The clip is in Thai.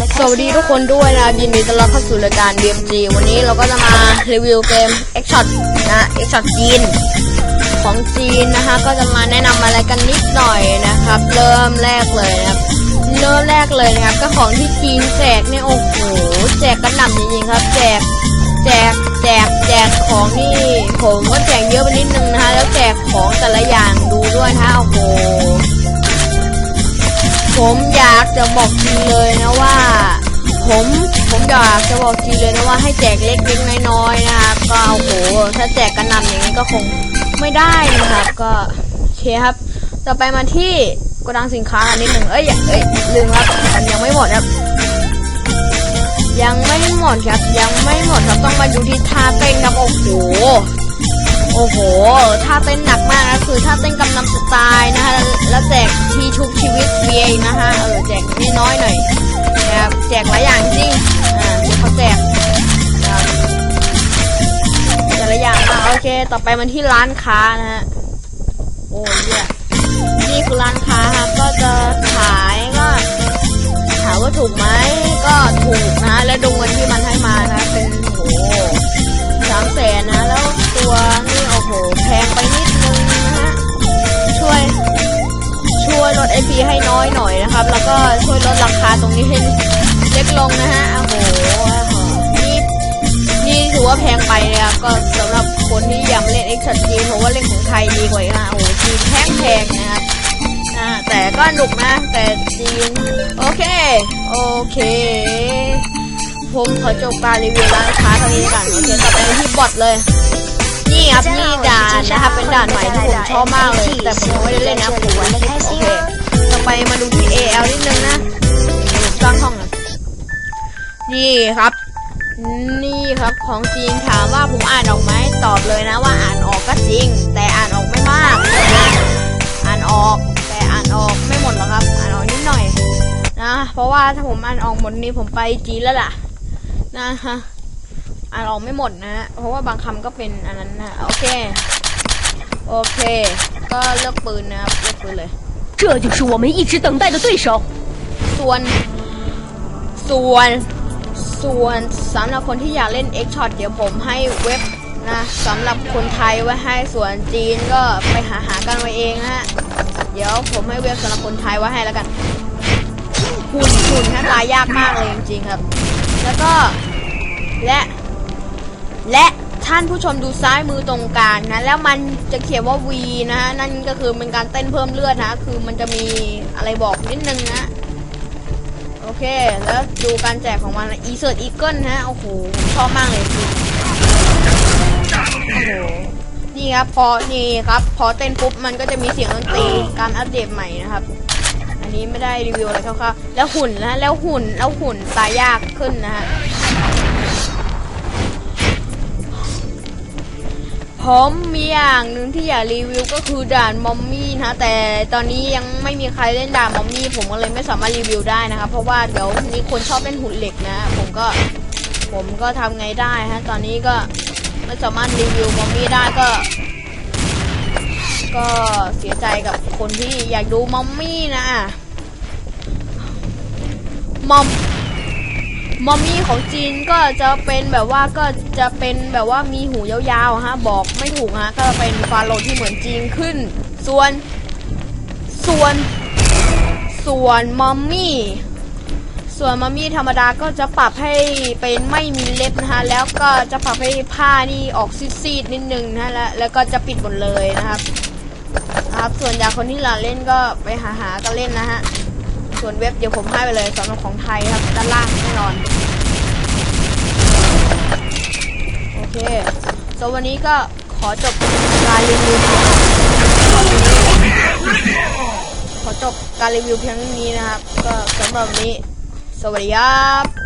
สวัสดีทุกคนด้วยนะยินดีต้อนรับเข้าสู่รายการ BMG วันนี้เราก็จะมารีวิวเกม X Shot นะ X Shot จีนของจีนนะคะ ก็จะมาแนะนำอะไรกันนิดหน่อยนะครับ เริ่มแรกเลยนะครับเริ่มแรกเลยนะครับ ก็ของที่จีนแจกเนี่ยโอ้โหแจกกระหน่ำจริงๆครับ แจกแจกแจกแจกของนี่ผมก็แจกเยอะไปนิดนึงนะคะแล้วแจกของแต่ละอย่างดูด้วยนะโอ้โห ผมอยากจะบอกจริงเลยนะว่า ผมผมอยากจะบอกจริงเลยนะว่าให้แจกเล็กๆน้อยๆนะครับก็โอ้โหถ้าแจกกระนำอย่างนี้ก็คงไม่ได้นะครับ ก็โอเคครับ ต่อไปมาที่โกดังสินค้าอันนิดหนึ่งเอ้ยเอ้ยลืมครับมันยังไม่หมดครับ ยังไม่หมดครับยังไม่หมดครับต้องมาดูที่ท่าเต้นครับโอ้โห โอ้โหท่าเต้นหนักมากนะคือท่าเต้นกำลังสไตล์นะคะ แล้วแจกทีชุบชีวิต VA นะคะ เออแจกนิดน้อยหน่อยนะครับแจกหลายอย่างจริง อ่าเขาแจกแต่ละอย่างอะโอเค ต่อไปมันที่ร้านค้านะฮะ โอ้ยเนี่ยนี่คือร้านค้าครับก็จะขายก็ถามว่าถูกไหมก็ถูกนะ และดูเงินที่มันให้ IP ให้น้อยหน่อยนะครับ แล้วก็ช่วยลดราคาตรงนี้ให้เล็กลงนะฮะโอ้โหนี่นี่ถือว่าแพงไปเลยครับก็สำหรับคนที่อยากเล่น X ชัดจีเพราะว่าเล่นของไทยดีกว่าอีกนะโอ้โหจีนแพงแพงนะครับอ่าแต่ก็หนุกนะ แต่จีนโอเค โอเค ผมขอจบการรีวิวร้านค้าเท่านี้ก่อนโอเคต่อไปที่บอทเลยนี่ครับนี่ด่านนะครับเป็นด่านใหม่ที่ผมชอบมากเลยแต่ผมไม่ได้เล่นนะผมโอเค ไปมาดูที่ AL นิดนึงนะสร้างห้องนี่ครับ นี่ครับของจีนถามว่าผมอ่านออกไหมตอบเลยนะว่าอ่านออกก็จริง แต่อ่านออกไม่มาก อ่านออกแต่อ่านออกไม่หมดหรอกครับ อ่านออกนิดหน่อยนะเพราะว่าถ้าผมอ่านออกหมดนี้ผมไปจีนแล้วล่ะนะฮะอ่านออกไม่หมดนะฮะเพราะว่าบางคำก็เป็นอันนั้นนะโอเค โอเค ก็เลือกปืนนะครับเลือกปืนเลย 这就是我们一直等待的对手。 ส่วน ส่วน ส่วนสำหรับคนที่อยากเล่น X Shot เดี๋ยวผมให้เว็บนะสำหรับคนไทยไว้ให้ส่วนจีนก็ไปหาหากันไว้เองนะฮะ เดี๋ยวผมให้เว็บสำหรับคนไทยไว้ให้แล้วกัน หุ่นหุ่นหน้าตายากมากเลยจริงๆครับ แล้วก็ และ และ ท่านผู้ชมดูซ้ายมือตรงกลางนะแล้วมันจะเขียนว่า V นะฮะนั่นก็คือเป็นการเต้นเพิ่มเลือดนะ คือมันจะมีอะไรบอกนิดนึงนะโอเค แล้วดูการแจกของมันอีเซิร์ตอีเกิลนะโอ้โหชอบมากเลยจริงโอ้โหนี่ครับพอนี่ครับพอเต้นปุ๊บมันก็จะมีเสียงดนตรีการอัปเดตใหม่นะครับ อันนี้ไม่ได้รีวิวอะไรคร่าวๆแล้วหุ่นนะแล้วหุ่นแล้วหุ่นตายยากขึ้นนะฮะ ผมมีอย่างหนึ่งที่อยากรีวิวก็คือด่านมอมมี่นะแต่ตอนนี้ยังไม่มีใครเล่นด่านมอมมี่ผมก็เลยไม่สามารถรีวิวได้นะครับเพราะว่าเดี๋ยวมีคนชอบเล่นหุ่นเหล็กนะ ผมก็ผมก็ทำไงได้ฮะตอนนี้ก็ไม่สามารถรีวิวมอมมี่ได้ก็ ก็เสียใจกับคนที่อยากดูมอมมี่นะมอม มอมมี่ของจีนก็จะเป็นแบบว่าก็จะเป็นแบบว่ามีหูยาวๆฮะบอกไม่ถูกฮะก็เป็นฟาโรห์ที่เหมือนจีนขึ้น ส่วน ส่วน ส่วนมอมมี่ส่วนมอมมี่ธรรมดาก็จะปรับให้เป็นไม่มีเล็บนะฮะแล้วก็จะปรับให้ผ้านี่ออกซีดๆนิดนึงนะะแล้วแล้วก็จะปิดหมดเลยนะครับนะครับส่วนอยากคนที่หลาเล่นก็ไปหาหากันเล่นนะฮะ ส่วนเว็บเดี๋ยวผมให้ไปเลยสำหรับของไทยครับ ด้านล่างแน่นอน โอเคสำหรับวันนี้ก็ขอจบการรีวิวขอจบการรีวิวเพียงนี้นะครับ ก็สำหรับวันนี้ สวัสดีครับ